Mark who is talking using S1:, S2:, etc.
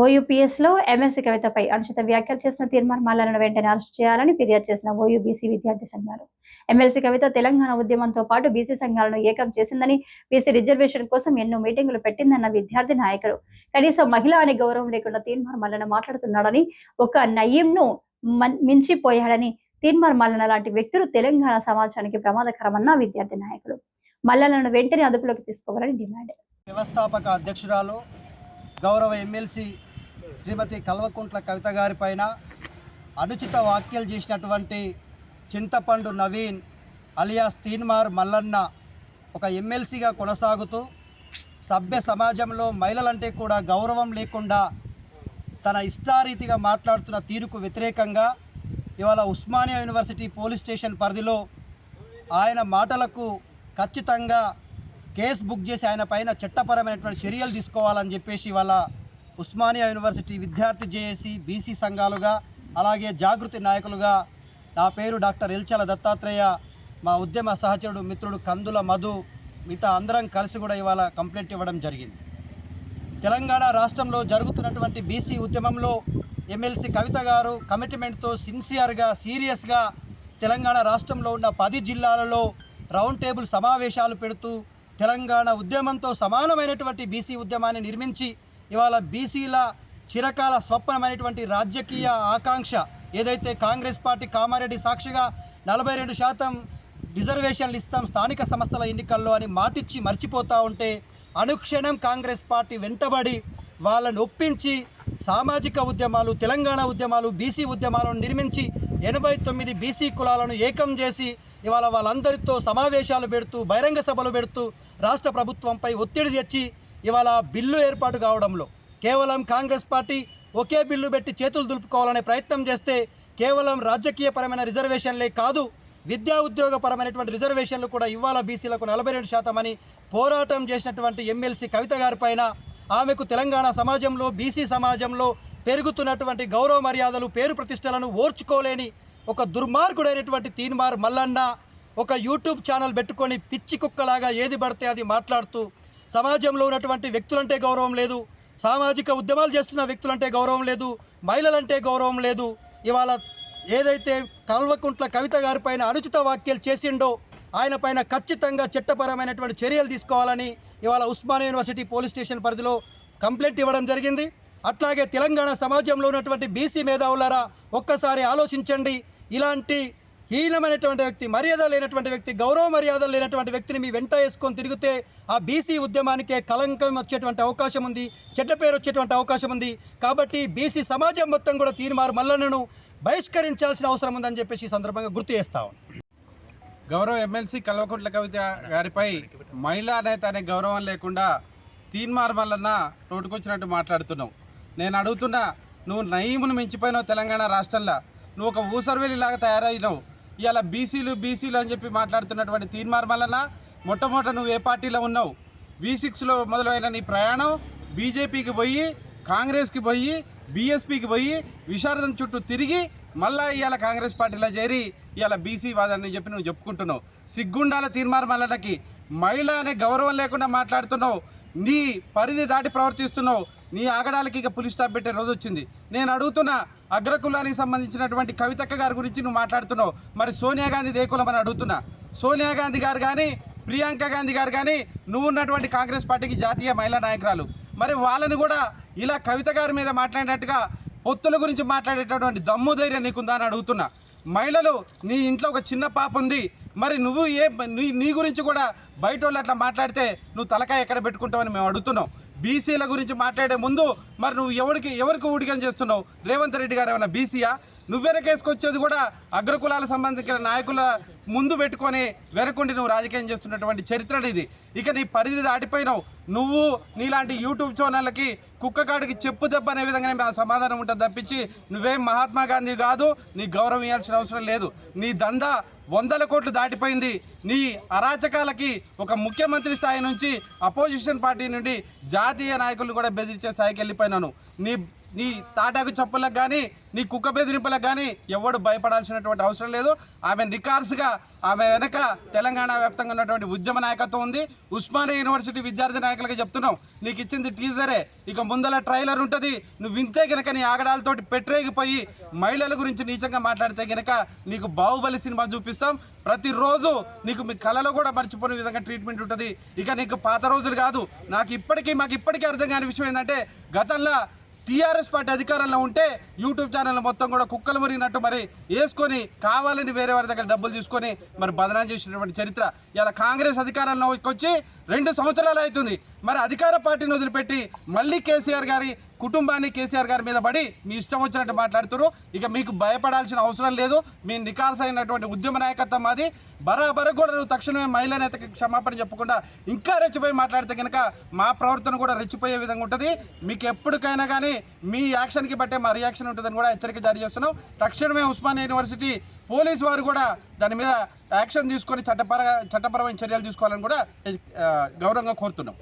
S1: ఓయూపీఎస్లో MLC కవితపై అనుచిత వ్యాఖ్యలు చేసిన తీర్మానాలను వెంటనే అరెస్ట్ చేయాలని ఫిర్యాదు చేసిన ఓయూబీసీ విద్యార్థి సంఘాలు. ఎమ్మెల్సీ కవిత తెలంగాణ ఉద్యమంతో పాటు బీసీ సంఘాలను ఏకం చేసిందని బీసీ రిజర్వేషన్ కోసం ఎన్నో మీటింగులు పెట్టిందన్న విద్యార్థి నాయకులు కనీసం మహిళ అనే గౌరవం లేకుండా తీర్మార్ మల్లన మాట్లాడుతున్నాడని ఒక నయ్యంను మించిపోయాడని తీర్మార్ మల్లన లాంటి వ్యక్తులు తెలంగాణ సమాజానికి ప్రమాదకరమన్న విద్యార్థి నాయకులు మల్లలను వెంటనే అదుపులోకి తీసుకోవాలని డిమాండ్.
S2: వ్యవస్థాపక అధ్యక్షురాలు గౌరవ ఎమ్మెల్సీ శ్రీమతి కల్వకుంట్ల కవిత గారి పైన అనుచిత వ్యాఖ్యలు చేసినటువంటి చింతపండు నవీన్ అలియాస్ తీన్మార్ మల్లన్న ఒక ఎమ్మెల్సీగా కొనసాగుతూ సభ్య సమాజంలో మహిళలంటే కూడా గౌరవం లేకుండా తన ఇష్టారీతిగా మాట్లాడుతున్న తీరుకు వ్యతిరేకంగా ఇవాళ ఉస్మానియా యూనివర్సిటీ పోలీస్ స్టేషన్ పరిధిలో ఆయన మాటలకు ఖచ్చితంగా కేసు బుక్ చేసి ఆయన పైన చట్టపరమైనటువంటి చర్యలు తీసుకోవాలని చెప్పేసి ఇవాళ ఉస్మానియా యూనివర్సిటీ విద్యార్థి జేఏసీ బీసీ సంఘాలుగా అలాగే జాగృతి నాయకులుగా నా పేరు డాక్టర్ ఎల్చల దత్తాత్రేయ మా ఉద్యమ సహచరుడు మిత్రుడు కందుల మధు మిగతా అందరం కలిసి కూడా ఇవాళ కంప్లైంట్ ఇవ్వడం జరిగింది. తెలంగాణ రాష్ట్రంలో జరుగుతున్నటువంటి బీసీ ఉద్యమంలో ఎమ్మెల్సీ కవిత గారు కమిట్మెంట్తో సిన్సియర్గా సీరియస్గా తెలంగాణ రాష్ట్రంలో ఉన్న పది జిల్లాలలో రౌండ్ టేబుల్ సమావేశాలు పెడుతూ తెలంగాణ ఉద్యమంతో సమానమైనటువంటి బీసీ ఉద్యమాన్ని నిర్మించి ఇవాళ బీసీల చిరకాల స్వప్నమైనటువంటి రాజకీయ ఆకాంక్ష ఏదైతే కాంగ్రెస్ పార్టీ కామారెడ్డి సాక్షిగా నలభై రెండు శాతం రిజర్వేషన్లు ఇస్తాం స్థానిక సంస్థల ఎన్నికల్లో అని మాటిచ్చి మర్చిపోతూ ఉంటే అనుక్షణం కాంగ్రెస్ పార్టీ వెంటబడి వాళ్ళని ఒప్పించి సామాజిక ఉద్యమాలు తెలంగాణ ఉద్యమాలు బీసీ ఉద్యమాలను నిర్మించి ఎనభై తొమ్మిది బీసీ కులాలను ఏకం చేసి ఇవాళ వాళ్ళందరితో సమావేశాలు పెడుతూ బహిరంగ సభలు పెడుతూ రాష్ట్ర ప్రభుత్వంపై ఒత్తిడి తెచ్చి ఇవాళ బిల్లు ఏర్పాటు కావడంలో కేవలం కాంగ్రెస్ పార్టీ ఒకే బిల్లు పెట్టి చేతులు దులుపుకోవాలనే ప్రయత్నం చేస్తే కేవలం రాజకీయపరమైన రిజర్వేషన్లే కాదు విద్యా ఉద్యోగపరమైనటువంటి రిజర్వేషన్లు కూడా ఇవాళ బీసీలకు నలభై రెండు శాతం అని పోరాటం చేసినటువంటి ఎమ్మెల్సీ కవిత గారి పైన ఆమెకు తెలంగాణ సమాజంలో బీసీ సమాజంలో పెరుగుతున్నటువంటి గౌరవ మర్యాదలు పేరు ప్రతిష్టలను ఓర్చుకోలేని ఒక దుర్మార్గుడైనటువంటి తీన్మార్ మల్లన్న ఒక యూట్యూబ్ ఛానల్ పెట్టుకొని పిచ్చి కుక్కలాగా ఏది పడితే అది మాట్లాడుతూ సమాజంలో ఉన్నటువంటి వ్యక్తులంటే గౌరవం లేదు. సామాజిక ఉద్యమాలు చేస్తున్న వ్యక్తులంటే గౌరవం లేదు. మహిళలంటే గౌరవం లేదు. ఇవాళ ఏదైతే కల్వకుంట్ల కవిత గారి పైన అనుచిత వ్యాఖ్యలు చేసిండో ఆయన పైన ఖచ్చితంగా చట్టపరమైనటువంటి చర్యలు తీసుకోవాలని ఇవాళ ఉస్మానియా యూనివర్సిటీ పోలీస్ స్టేషన్ పరిధిలో కంప్లైంట్ ఇవ్వడం జరిగింది. అట్లాగే తెలంగాణ సమాజంలో ఉన్నటువంటి బీసీ మేధావులారా ఒక్కసారి ఆలోచించండి. ఇలాంటి హీనమైనటువంటి వ్యక్తి మర్యాద లేనటువంటి వ్యక్తి గౌరవ మర్యాదలు లేనటువంటి వ్యక్తిని మీ వెంట వేసుకొని తిరిగితే ఆ బీసీ ఉద్యమానికే కలంకం వచ్చేటువంటి అవకాశం ఉంది చెడ్డ పేరు వచ్చేటువంటి అవకాశం ఉంది. కాబట్టి బీసీ సమాజం మొత్తం కూడా తీర్మారు మల్లన్నను బహిష్కరించాల్సిన అవసరం ఉందని చెప్పేసి ఈ సందర్భంగా గుర్తు చేస్తాం
S3: గౌరవ ఎమ్మెల్సీ కల్వకుంట్ల కవిత గారిపై మహిళా నేత అనే గౌరవం లేకుండా తీన్మార్ మల్లన్న నోటుకొచ్చినట్టు మాట్లాడుతున్నావు. నేను అడుగుతున్నా నువ్వు నయీమును మించిపోయినావు తెలంగాణ రాష్ట్రంలో. నువ్వు ఒక ఊసర్వేలిలాగా తయారైనావు. ఇవాళ బీసీలు బీసీలు అని చెప్పి మాట్లాడుతున్నటువంటి తీర్మార్ వలన మొట్టమొదట నువ్వు ఏ పార్టీలో ఉన్నావు? వి సిక్స్లో మొదలైన నీ ప్రయాణం బీజేపీకి పోయి కాంగ్రెస్కి పోయి బీఎస్పీకి పోయి విశారదం చుట్టూ తిరిగి మళ్ళా ఇవాళ కాంగ్రెస్ పార్టీలో చేరి ఇవాళ బీసీ వాదని చెప్పి నువ్వు చెప్పుకుంటున్నావు. సిగ్గుండాల తీర్మానం మల్లనకి మహిళ అనే గౌరవం లేకుండా మాట్లాడుతున్నావు. నీ పరిధి దాటి ప్రవర్తిస్తున్నావు. నీ ఆగడాలకి ఇక పులి స్టాప్ పెట్టే రోజు వచ్చింది. నేను అడుగుతున్న అగ్రకులానికి సంబంధించినటువంటి కవితక్క గారి గురించి నువ్వు మాట్లాడుతున్నావు. మరి సోనియా గాంధీ దేకులం అని అడుగుతున్నా. సోనియా గాంధీ గారు కానీ ప్రియాంక గాంధీ గారు కానీ నువ్వు ఉన్నటువంటి కాంగ్రెస్ పార్టీకి జాతీయ మహిళా నాయకురాలు. మరి వాళ్ళని కూడా ఇలా కవిత గారి మీద మాట్లాడినట్టుగా పొత్తుల గురించి మాట్లాడేటటువంటి దమ్ము ధైర్యం నీకుందా అని అడుగుతున్నా. మహిళలు నీ ఇంట్లో ఒక చిన్న పాప ఉంది. మరి నువ్వు ఏ నీ నీ గురించి కూడా బయట వాళ్ళు అట్లా మాట్లాడితే నువ్వు తలకాయ ఎక్కడ పెట్టుకుంటావని మేము అడుగుతున్నాం. బీసీల గురించి మాట్లాడే ముందు మరి నువ్వు ఎవరికి ఎవరికి ఊడికం చేస్తున్నావు? రేవంత్ రెడ్డి గారు ఏమైనా బీసీయా? నువ్వెనకేసుకొచ్చేది కూడా అగ్రకులాల సంబంధించిన నాయకుల ముందు పెట్టుకొని వెనకుండి నువ్వు రాజకీయం చేస్తున్నటువంటి చరిత్ర ఇది. ఇక నీ పరిధి దాటిపోయినావు. నువ్వు నీలాంటి యూట్యూబ్ ఛానళ్ళకి కుక్క కాడికి చెప్పు దెబ్బ అనే విధంగానే మా సమాధానం ఉంటుంది తప్పించి నువ్వేం మహాత్మా గాంధీ కాదు నీ గౌరవం ఇవ్వాల్సిన అవసరం లేదు. నీ దందా వందల కోట్లు దాటిపోయింది. నీ అరాచకాలకి ఒక ముఖ్యమంత్రి స్థాయి నుంచి అపోజిషన్ పార్టీ నుండి జాతీయ నాయకులు కూడా బెదిరించే స్థాయికి వెళ్ళిపోయినాను. నీ నీ తాటాకు చప్పులకు కానీ నీ కుక్క బెదిరింపులకు కానీ ఎవడు భయపడాల్సినటువంటి అవసరం లేదు. ఆమె నికార్సుగా ఆమె వెనక తెలంగాణ వ్యాప్తంగా ఉన్నటువంటి ఉద్యమ నాయకత్వం ఉంది. ఉస్మానియా యూనివర్సిటీ విద్యార్థి నాయకులకి చెప్తున్నావు నీకు ఇచ్చింది టీజరే. ఇక ముందల ట్రైలర్ ఉంటుంది. నువ్వు వింతే గనక నీ ఆగడాలతోటి పెట్టరేగిపోయి మహిళల గురించి నీచంగా మాట్లాడితే గనక నీకు బాహుబలి సినిమా చూపిస్తాం. ప్రతిరోజు నీకు మీ కళలో కూడా మర్చిపోయిన విధంగా ట్రీట్మెంట్ ఉంటుంది. ఇక నీకు పాత రోజులు కాదు. నాకు ఇప్పటికీ మాకు ఇప్పటికీ అర్థం కాని విషయం ఏంటంటే గతంలో టీఆర్ఎస్ పార్టీ అధికారంలో ఉంటే యూట్యూబ్ ఛానల్ మొత్తం కూడా కుక్కలు మురిగినట్టు మరి వేసుకొని కావాలని వేరే వారి దగ్గర డబ్బులు తీసుకొని మరి బదనాం చేసినటువంటి చరిత్ర. ఇలా కాంగ్రెస్ అధికారంలోకి వచ్చి రెండు సంవత్సరాలు అవుతుంది. మరి అధికార పార్టీని వదిలిపెట్టి మళ్ళీ కేసీఆర్ గారి కుటుంబాన్ని కేసీఆర్ గారి మీద పడి మీ ఇష్టం వచ్చినట్టు మాట్లాడుతున్నారు. ఇక మీకు భయపడాల్సిన అవసరం లేదు. మీ నికార్స్ అయినటువంటి ఉద్యమ నాయకత్వం మాది. బరాబర కూడా నువ్వు తక్షణమే మహిళా నేతకి క్షమాపణ చెప్పకుండా ఇంకా రెచ్చిపోయి మాట్లాడితే కనుక మా ప్రవర్తన కూడా రెచ్చిపోయే విధంగా ఉంటుంది. మీకు ఎప్పటికైనా కానీ మీ యాక్షన్కి బట్టే మా రియాక్షన్ ఉంటుందని కూడా హెచ్చరిక జారీ చేస్తున్నాం. తక్షణమే ఉస్మానియా యూనివర్సిటీ పోలీసు వారు కూడా దాని మీద యాక్షన్ తీసుకొని చట్టపర చట్టపరమైన చర్యలు తీసుకోవాలని కూడా గౌరవంగా కోరుతున్నాం.